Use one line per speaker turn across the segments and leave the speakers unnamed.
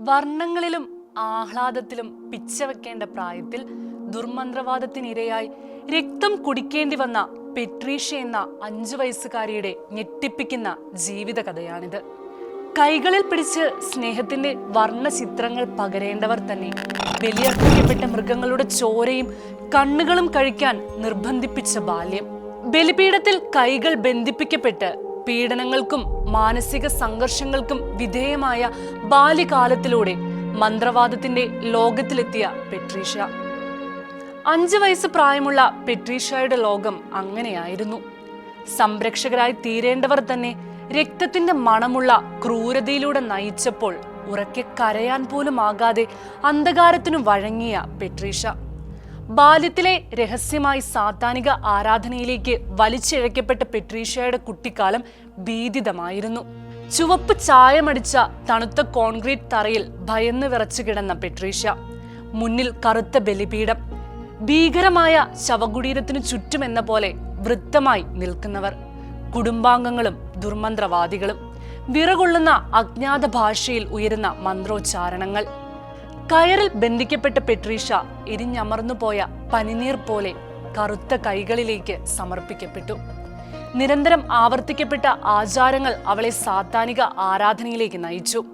വർണങ്ങളിലും ആഹ്ലാദത്തിലും പിച്ചവെക്കേണ്ട പ്രായത്തിൽ ദുർമന്ത്രവാദത്തിനിരയായി രക്തം കുടിക്കേണ്ടി വന്ന പെട്രീഷ എന്ന അഞ്ചു വയസ്സുകാരിയുടെ ഞെട്ടിപ്പിക്കുന്ന ജീവിത കഥയാണിത് കൈകളിൽ പിടിച്ച് സ്നേഹത്തിന്റെ വർണ ചിത്രങ്ങൾ പകരേണ്ടവർ തന്നെ. ബലിയർപ്പിക്കപ്പെട്ട മൃഗങ്ങളുടെ ചോരയും കണ്ണുകളും കഴിക്കാൻ നിർബന്ധിപ്പിച്ച ബാല്യം. ബലിപീഠത്തിൽ കൈകൾ ബന്ധിപ്പിക്കപ്പെട്ട് പീഡനങ്ങൾക്കും മാനസിക സംഘർഷങ്ങൾക്കും വിധേയമായ ബാല്യകാലത്തിലൂടെ മന്ത്രവാദത്തിന്റെ ലോകത്തിലെത്തിയ പെട്രീഷ. അഞ്ച് വയസ്സ് പ്രായമുള്ള പെട്രീഷയുടെ ലോകം അങ്ങനെയായിരുന്നു. സംരക്ഷകരായി തീരേണ്ടവർ തന്നെ രക്തത്തിന്റെ മണമുള്ള ക്രൂരതയിലൂടെ നയിച്ചപ്പോൾ ഉറക്കെ കരയാൻ പോലും ആകാതെ അന്ധകാരത്തിനു വഴങ്ങിയ പെട്രീഷ. ബാല്യത്തിലെ രഹസ്യമായി സാത്താനിക ആരാധനയിലേക്ക് വലിച്ചിഴക്കപ്പെട്ട പെട്രീഷയുടെ കുട്ടിക്കാലം ഭീതിതമായിരുന്നു. ചുവപ്പ് ചായമടിച്ച തണുത്ത കോൺക്രീറ്റ് തറയിൽ ഭയന്ന് വിറച്ചു കിടന്ന പെട്രീഷ മുന്നിൽ കറുത്ത ബലിപീഠം. ഭീകരമായ ശവകുടീരത്തിനു ചുറ്റുമെന്ന പോലെ വൃത്തമായി നിൽക്കുന്നവർ. കുടുംബാംഗങ്ങളും ദുർമന്ത്രവാദികളും. വിറകൊള്ളുന്ന അജ്ഞാത ഭാഷയിൽ ഉയരുന്ന മന്ത്രോച്ചാരണങ്ങൾ. കയറിൽ ബന്ധിക്കപ്പെട്ട പെട്രീഷ എരിഞ്ഞമർന്നു പോയ പനിനീർ പോലെ കറുത്ത കൈകളിലേക്ക് സമർപ്പിക്കപ്പെട്ടു. നിരന്തരം ആവർത്തിക്കപ്പെട്ട ആചാരങ്ങൾ അവളെ സാത്താനിക ആരാധനയിലേക്ക് നയിച്ചു.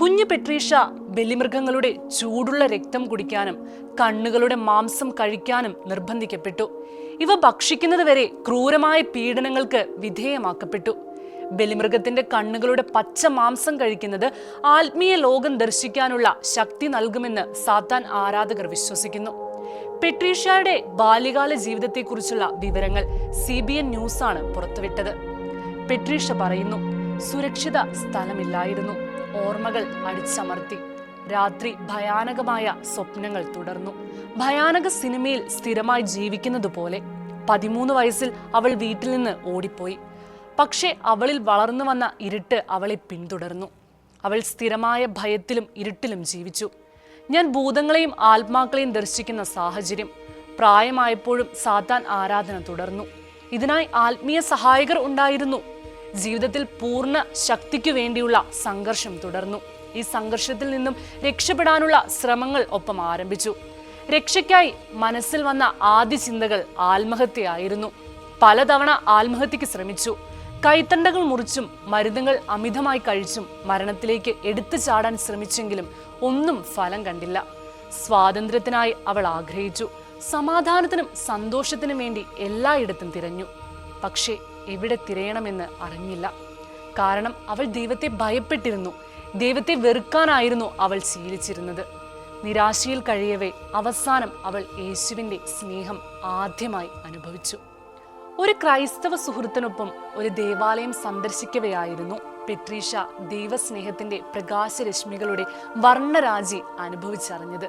കുഞ്ഞു പെട്രീഷ ബലിമൃഗങ്ങളുടെ ചൂടുള്ള രക്തം കുടിക്കാനും കണ്ണുകളുടെ മാംസം കഴിക്കാനും നിർബന്ധിക്കപ്പെട്ടു. ഇവ ഭക്ഷിക്കുന്നതുവരെ ക്രൂരമായ പീഡനങ്ങൾക്ക് വിധേയമാക്കപ്പെട്ടു. ബലിമൃഗത്തിന്റെ കണ്ണുകളുടെ പച്ച മാംസം കഴിക്കുന്നത് ആത്മീയ ലോകം ദർശിക്കാനുള്ള ശക്തി നൽകുമെന്ന് സാത്താൻ ആരാധകർ വിശ്വസിക്കുന്നു. പെട്രീഷ്യയുടെ ബാല്യകാല ജീവിതത്തെക്കുറിച്ചുള്ള വിവരങ്ങൾ സി ബി എൻ ന്യൂസാണ് പുറത്തുവിട്ടത്. പെട്രീഷ പറയുന്നു സുരക്ഷിത സ്ഥലമില്ലായിരുന്നു. ഓർമ്മകൾ അടിച്ചമർത്തി. രാത്രി ഭയാനകമായ സ്വപ്നങ്ങൾ തുടർന്നു. ഭയാനക സിനിമയിൽ സ്ഥിരമായി ജീവിക്കുന്നത് പോലെ പതിമൂന്ന് വയസ്സിൽ അവൾ വീട്ടിൽ നിന്ന് ഓടിപ്പോയി. പക്ഷേ അവളിൽ വളർന്നു വന്ന ഇരുട്ട് അവളെ പിന്തുടർന്നു. അവൾ സ്ഥിരമായ ഭയത്തിലും ഇരുട്ടിലും ജീവിച്ചു. ഞാൻ ഭൂതങ്ങളെയും ആത്മാക്കളെയും ദർശിക്കുന്ന സാഹചര്യം പ്രായമായപ്പോഴും സാത്താൻ ആരാധന തുടർന്നു. ഇതിനായി ആത്മീയ സഹായകർ ഉണ്ടായിരുന്നു. ജീവിതത്തിൽ പൂർണ ശക്തിക്കു വേണ്ടിയുള്ള സംഘർഷം തുടർന്നു. ഈ സംഘർഷത്തിൽ നിന്നും രക്ഷപ്പെടാനുള്ള ശ്രമങ്ങൾ ഒപ്പം ആരംഭിച്ചു. രക്ഷയ്ക്കായി മനസ്സിൽ വന്ന ആദ്യ ചിന്തകൾ ആത്മഹത്യയായിരുന്നു. പലതവണ ആത്മഹത്യക്ക് ശ്രമിച്ചു. കൈത്തണ്ടകൾ മുറിച്ചും മരുന്നുകൾ അമിതമായി കഴിച്ചും മരണത്തിലേക്ക് എടുത്തു ചാടാൻ ശ്രമിച്ചെങ്കിലും ഒന്നും ഫലം കണ്ടില്ല. സ്വാതന്ത്ര്യത്തിനായി അവൾ ആഗ്രഹിച്ചു. സമാധാനത്തിനും സന്തോഷത്തിനും വേണ്ടി എല്ലായിടത്തും തിരഞ്ഞു. പക്ഷേ എവിടെ തിരയണമെന്ന് അറിഞ്ഞില്ല. കാരണം അവൾ ദൈവത്തെ ഭയപ്പെട്ടിരുന്നു. ദൈവത്തെ വെറുക്കാനായിരുന്നു അവൾ ശീലിച്ചിരുന്നത്. നിരാശയിൽ കഴിയവേ അവസാനം അവൾ യേശുവിന്റെ സ്നേഹം ആദ്യമായി അനുഭവിച്ചു. ഒരു ക്രൈസ്തവ സുഹൃത്തിനൊപ്പം ഒരു ദേവാലയം സന്ദർശിക്കവെയായിരുന്നു പെട്രീഷ ദൈവസ്നേഹത്തിന്റെ പ്രകാശരശ്മികളുടെ വർണരാജി അനുഭവിച്ചറിഞ്ഞത്.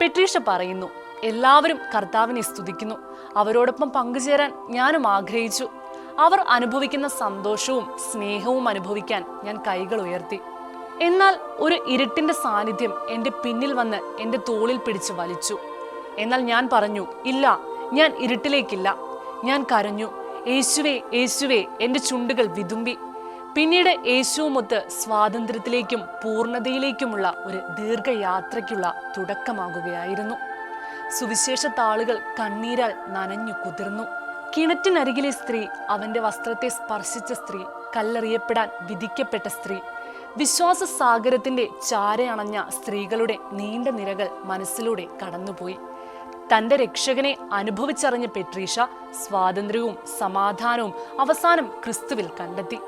പെട്രീഷ പറയുന്നു എല്ലാവരും കർത്താവിനെ സ്തുതിക്കുന്നു. അവരോടൊപ്പം പങ്കുചേരാൻ ഞാനും ആഗ്രഹിച്ചു. അവർ അനുഭവിക്കുന്ന സന്തോഷവും സ്നേഹവും അനുഭവിക്കാൻ ഞാൻ കൈകൾ ഉയർത്തി. എന്നാൽ ഒരു ഇരുട്ടിന്റെ സാന്നിധ്യം എന്റെ പിന്നിൽ വന്ന് എന്റെ തോളിൽ പിടിച്ച് വലിച്ചു. എന്നാൽ ഞാൻ പറഞ്ഞു ഇല്ല ഞാൻ ഇരുട്ടിലേക്കില്ല. ഞാൻ കരഞ്ഞു. യേശുവേ യേശുവേ എന്റെ ചുണ്ടുകൾ വിതുമ്പി. പിന്നീട് യേശുവുമൊത്ത് സ്വാതന്ത്ര്യത്തിലേക്കും പൂർണതയിലേക്കുമുള്ള ഒരു ദീർഘയാത്രയ്ക്കുള്ള തുടക്കമാകുകയായിരുന്നു. സുവിശേഷ താളുകൾ കണ്ണീരാൽ നനഞ്ഞു കുതിർന്നു. കിണറ്റിനരികിലെ സ്ത്രീ അവന്റെ വസ്ത്രത്തെ സ്പർശിച്ച സ്ത്രീ കല്ലെറിയപ്പെടാൻ വിധിക്കപ്പെട്ട സ്ത്രീ വിശ്വാസ സാഗരത്തിന്റെ ചാരയണഞ്ഞ സ്ത്രീകളുടെ നീണ്ട നിരകൾ മനസ്സിലൂടെ കടന്നുപോയി. തന്റെ രക്ഷകനെ അനുഭവിച്ചറിഞ്ഞ പെട്രീഷ സ്വാതന്ത്ര്യവും സമാധാനവും അവസാനം ക്രിസ്തുവിൽ കണ്ടെത്തി.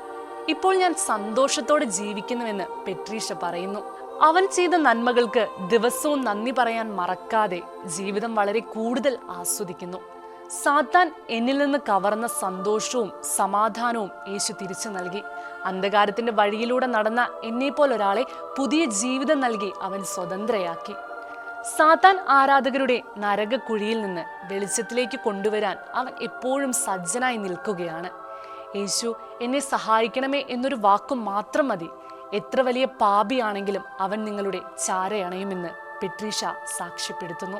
ഇപ്പോൾ ഞാൻ സന്തോഷത്തോടെ ജീവിക്കുന്നുവെന്ന് പെട്രീഷ പറയുന്നു. അവൻ ചെയ്ത നന്മകൾക്ക് ദിവസവും നന്ദി പറയാൻ മറക്കാതെ ജീവിതം വളരെ കൂടുതൽ ആസ്വദിക്കുന്നു. സാത്താൻ എന്നിൽ നിന്ന് കവർന്ന സന്തോഷവും സമാധാനവും യേശു തിരിച്ചു നൽകി. അന്ധകാരത്തിന്റെ വഴിയിലൂടെ നടന്ന എന്നെപ്പോലൊരാളെ പുതിയ ജീവിതം നൽകി അവൻ സ്വതന്ത്രയാക്കി. സാത്താൻ ആരാധകരുടെ നരകക്കുഴിയിൽ നിന്ന് വെളിച്ചത്തിലേക്ക് കൊണ്ടുവരാൻ അവൻ എപ്പോഴും സജ്ജനായി നിൽക്കുകയാണ്. യേശു എന്നെ സഹായിക്കണമേ എന്നൊരു വാക്കും മാത്രം മതി. എത്ര വലിയ പാപിയാണെങ്കിലും അവൻ നിങ്ങളുടെ ചാരയണയുമെന്ന് പെട്രീഷ സാക്ഷ്യപ്പെടുത്തുന്നു.